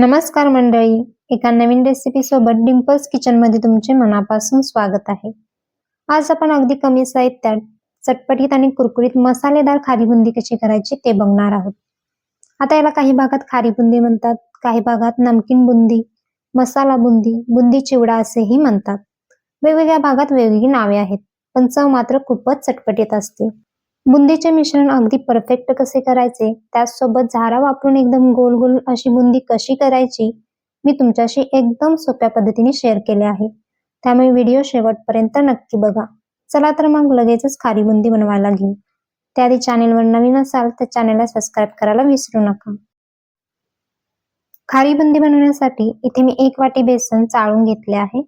नमस्कार मंडळी. एका नवीन रेसिपी सोबत डिम्पल्स किचनमध्ये तुमचे मनापासून स्वागत आहे. आज आपण अगदी कमी साहित्यात चटपटीत आणि कुरकुरीत मसालेदार खारी बुंदी कशी करायची ते बघणार आहोत. आता याला काही भागात खारी बुंदी म्हणतात काही भागात नमकीन बुंदी मसाला बुंदी बुंदी चिवडा असेही म्हणतात. वेगवेगळ्या भागात वेगवेगळी नावे आहेत पण चव मात्र खूपच चटपटीत असते. बुंदीचे मिश्रण अगदी परफेक्ट कसे करायचे? त्याचसोबत झारा वापरून एकदम गोल गोल अशी बुंदी कशी करायची? मी तुमच्याशी एकदम सोप्या पद्धतीने शेअर केले आहे. त्यामुळे व्हिडिओ शेवटपर्यंत नक्की बघा. चला तर मग लगेचच खारी बुंदी बनवायला घेऊ. त्याआधी चॅनेलवर नवीन असाल तर चॅनेलला सबस्क्राईब करायला विसरू नका. खारी बुंदी बनवण्यासाठी इथे मी एक वाटी बेसन चाळून घेतले आहे.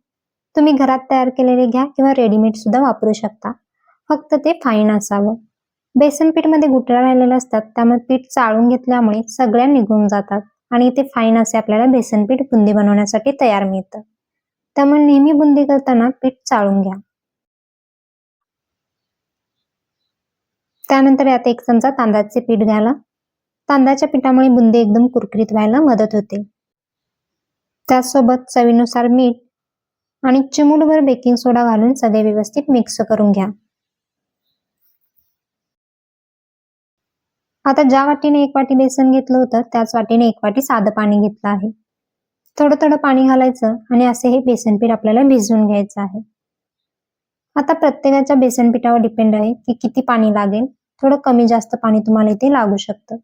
तुम्ही घरात तयार केलेले घ्या किंवा रेडीमेड सुद्धा वापरू शकता. फक्त ते फाईन असावं. बेसन पीठमध्ये गुटळ्या राहिलेल्या असतात त्यामुळे पीठ चाळून घेतल्यामुळे सगळ्या निघून जातात आणि इथे फाईन असे आपल्याला बेसन पीठ बुंदी बनवण्यासाठी तयार मिळतं. त्यामुळे नेहमी बुंदी करताना पीठ चाळून घ्या. त्यानंतर यात एक चमचा तांदळाचे पीठ घाला तांदळाच्या पिठामुळे बुंदी एकदम कुरकुरीत व्हायला मदत होते. त्यासोबत चवीनुसार मीठ आणि चिमूटभर बेकिंग सोडा घालून सगळे व्यवस्थित मिक्स करून घ्या. आता ज्या वाटीने एक वाटी बेसन घेतलं होतं त्याच वाटीने एक वाटी साधं पाणी घेतलं आहे. थोडं थोडं पाणी घालायचं आणि असे हे बेसन पीठ आपल्याला भिजवून घ्यायचं आहे. आता प्रत्येकाच्या बेसन पिठावर डिपेंड आहे की किती पाणी लागेल. थोडं कमी जास्त पाणी तुम्हाला इथे लागू शकतं.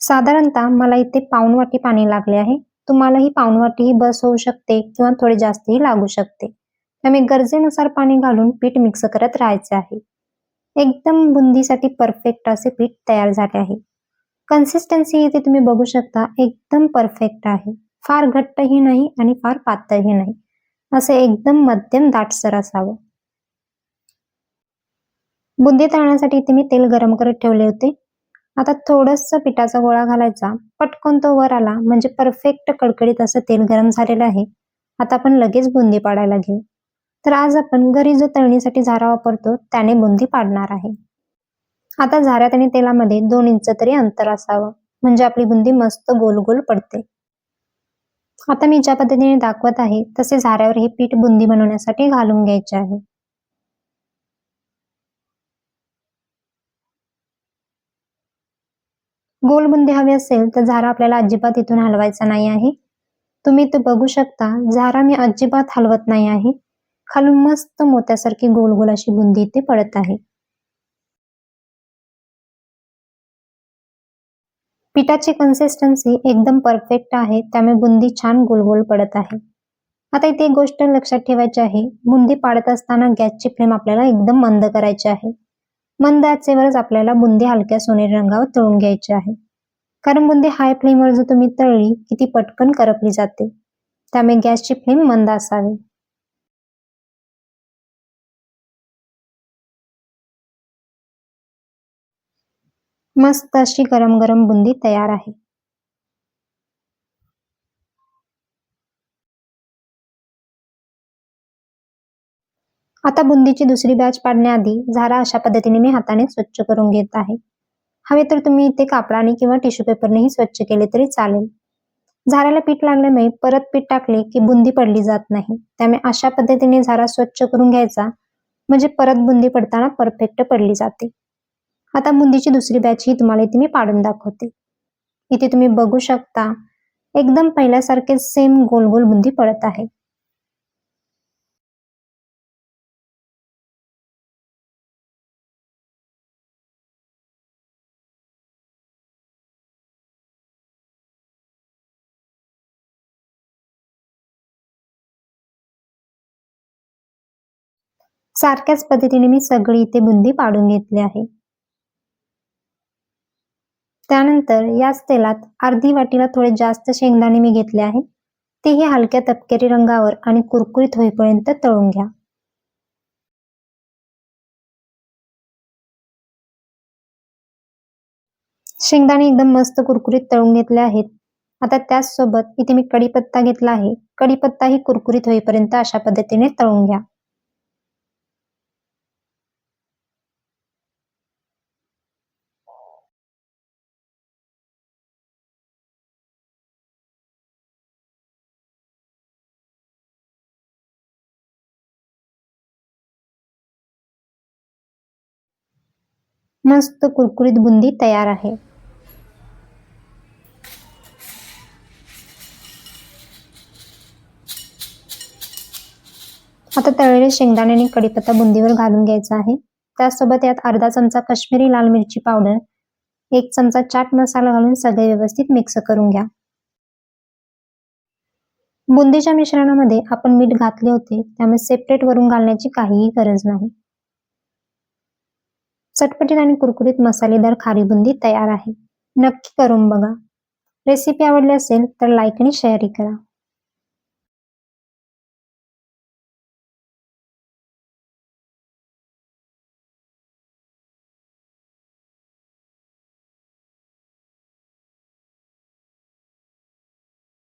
साधारणतः मला इथे पाऊन वाटी पाणी लागले आहे. तुम्हाला ही वाटी ही बस होऊ शकते किंवा थोडे जास्तही लागू शकते. त्यामुळे गरजेनुसार पाणी घालून पीठ मिक्स करत राहायचे आहे. एकदम बुंदीसाठी परफेक्ट असे पीठ तयार झाले आहे. कन्सिस्टन्सी इथे तुम्ही बघू शकता एकदम परफेक्ट आहे. फार घट्टही नाही आणि फार पातळही नाही. असं एकदम मध्यम दाटसर असावं. बुंदी तळण्यासाठी इथे मी तेल गरम करत ठेवले होते. आता थोडस पिठाचा गोळा घालायचा. पटकन तो वर आला. म्हणजे परफेक्ट कडकडीत असं तेल गरम झालेलं आहे. आता आपण लगेच बुंदी पाडायला घेऊ. तर आज आपण घरी जो तळणीसाठी झारा वापरतो त्याने बुंदी पाडणार आहे. आता झाऱ्यात आणि तेलामध्ये दोन इंच तरी अंतर असावं. म्हणजे आपली बुंदी मस्त गोल गोल पडते. आता मी ज्या पद्धतीने दाखवत आहे तसे झाऱ्यावर हे पीठ बुंदी बनवण्यासाठी घालून घ्यायचे आहे. गोल बुंदी हवी असेल तर झारा आपल्याला अजिबात इथून हलवायचा नाही आहे. तुम्ही ते बघू शकता झारा मी अजिबात हलवत नाही आहे. खालून मस्त मोत्यासारखी गोल गोल अशी बुंदी इथे पडत आहे. पिठाची कन्सिस्टन्सी एकदम परफेक्ट आहे त्यामुळे बुंदी छान गोल गोल पडत आहे. आता इथे एक गोष्ट लक्षात ठेवायची आहे बुंदी पाडत असताना गॅसची फ्लेम आपल्याला एकदम मंद करायची आहे. मंद आचेवरच आपल्याला बुंदी हलक्या सोनेरी रंगावर तळून घ्यायची आहे. कारण बुंदी हाय फ्लेमवर जर तुम्ही तळली की ती पटकन करपली जाते. त्यामुळे गॅसची फ्लेम मंद असावी. मस्त अशी गरम गरम बुंदी तयार आहे. आता बुंदीची दुसरी बॅच पाडण्याआधी झारा अशा पद्धतीने मी हाताने स्वच्छ करून घेत आहे. हवे तर तुम्ही इथे कापडाने किंवा टिश्यू पेपरनेही स्वच्छ केले तरी चालेल. झाराला पीठ लागल्यामुळे परत पीठ टाकले की बुंदी पडली जात नाही. त्यामुळे अशा पद्धतीने झारा स्वच्छ करून घ्यायचा म्हणजे परत बुंदी पडताना परफेक्ट पडली जाते. आता बुंदीची दुसरी बॅच ही तुम्हाला इथे मी पाडून दाखवते. इथे तुम्ही बघू शकता एकदम पहिल्यासारखे सेम गोल गोल बुंदी पडत आहे. सारख्याच पद्धतीने मी सगळी इथे बुंदी पाडून घेतली आहे. त्यानंतर याच तेलात अर्धी वाटीला थोडे जास्त शेंगदाणे मी घेतले आहे तेही हलक्या तपकेरी रंगावर आणि कुरकुरीत होईपर्यंत तळून घ्या. शेंगदाणे एकदम मस्त कुरकुरीत तळून घेतले आहेत. आता त्याचसोबत इथे मी कढीपत्ता घेतला आहे. कढीपत्ता ही कुरकुरीत होईपर्यंत अशा पद्धतीने तळून घ्या. मस्त कुरकुरीत बुंदी तयार आहे. आता तळलेले शेंगदाणे आणि कढीपत्ता बुंदीवर घालून घ्यायचा आहे. त्यासोबत यात अर्धा चमचा काश्मीरी लाल मिरची पावडर एक चमचा चाट मसाला घालून सगळे व्यवस्थित मिक्स करून घ्या. बुंदीच्या मिश्रणामध्ये आपण मीठ घातले होते त्यामुळे सेपरेट वरून घालण्याची काहीही गरज नाही. चटपटीत आणि कुरकुरीत मसालेदार खारी बुंदी तयार आहे. नक्की करून बघा. रेसिपी आवडली असेल तर लाईक आणि शेअरही करा.